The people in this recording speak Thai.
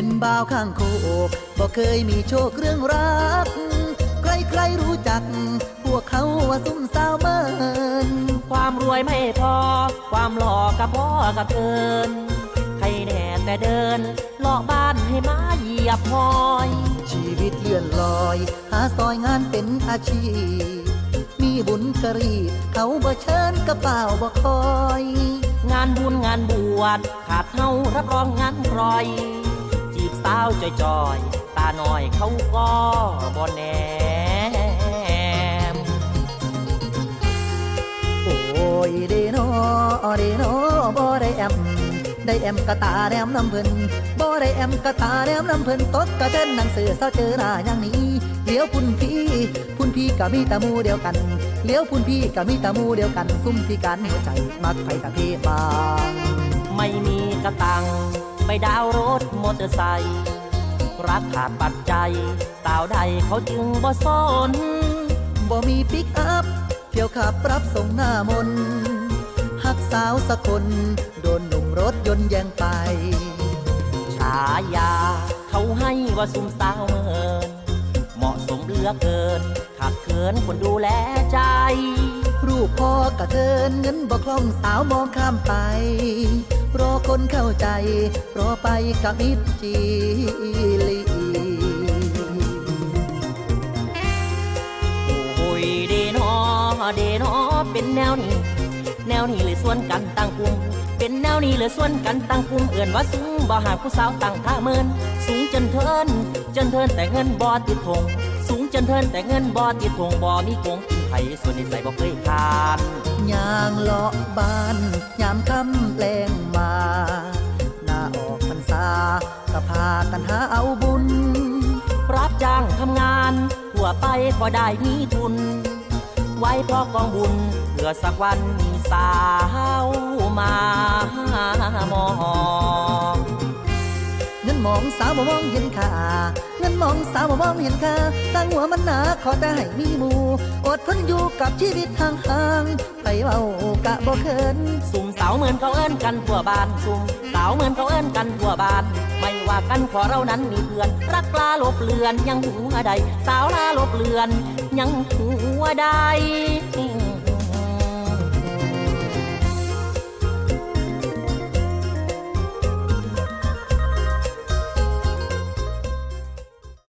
เป็นบ่าวข้างโคกบ่เคยมีโชคเรื่องรักใครใครๆรู้จัก พวกเขาว่าซุ่มสาวเมินความรวยไม่พอ ความหล่อกับพ่อกับเกิน ใครแน่แต่เดินเลาะบ้านให้มาเหยียบหอย ชีวิตเลื่อนลอย หาซอยงานเป็นอาชีพ มีบุญกะรีดเขาบ่เชิญกระเป๋าบ่คอย งานบุญงานบวชขาดเฮารับรองงานรอย จีบสาวจอยๆตาหน่อยเขาก็บ่แนม โอ้ยเดโนเดโนบ่ได้แอมได้แอมกะตาแนมน้ำเพิ่นบ่ได้แอมกะตาแนมน้ำเพิ่นตดกะเทินหนังสือเศร้าเจอหน้าอย่างนี้เลี้ยวพุ่นพี่พุ่นพี่กะมีตามูเดียวกันเลี้ยวพุ่นพี่กะมีตามูเดียวกันซุ่มพี่กันหัวใจมักไปกับพี่บางไม่มี กระตัง ไปดาวน์รถมอเตอร์ไซค์รักขาดปัจจัยสาวใดเขาจึงบ่สนบ่มีปิกอัพเที่ยวขับรับส่งหน้ามนต์หักสาวสักคน โดนหนุ่มรถยนต์แย่งไป ฉายา เขาให้ว่าซุ่มสาวเมินเหมาะสมเหลือเกินขาดเขินคนดูแลใจ รูปพ่อกระเทินเงินบ่คล่องสาวมองข้ามไปรอ คนเข้าใจรอไปกับมิตรจีลีโอ้ยเดนอเดนอเป็นแนวนี้ แนวนี้เลยส่วนกันตั้งกลุ่มเป็นแนวนี้เลยส่วนกันตั้งกลุ่มเอื่นว่าสูงบ่หาผู้สาวตั้งท่าเมิน สูงจนเทิน จนเทินแต่เงินบ่ติดทงสูงจนเทินแต่เงินบ่ติดทงบ่มีโกงกินไผส่วนนิสัยบ่เคยขาดยางเลาะบ้านยามคำแปล ทั่วไปก็ได้มีทุน ไว้เพราะกองบุญเพื่อสักวันมีสาวมามอง มองสาวบ่มองเห็นค่าเงินมองสาวบ่มองเห็นค่าตั้งหัวมันหนาขอแต่ให้มีหมูอดทนอยู่กับชีวิตห่างๆไปเว้ากะบ่เคินสุ่มสาวเหมือนเขาเอิ้นกันทั่วบ้านสุ่มสาวเหมือนเขาเอิ้นกันทั่วบ้าน ไม่ว่ากันขอเรานั้นมีเพื่อน รักลาลบเลือนยังหัวใด สาวลาลบเลือนยังหัวใด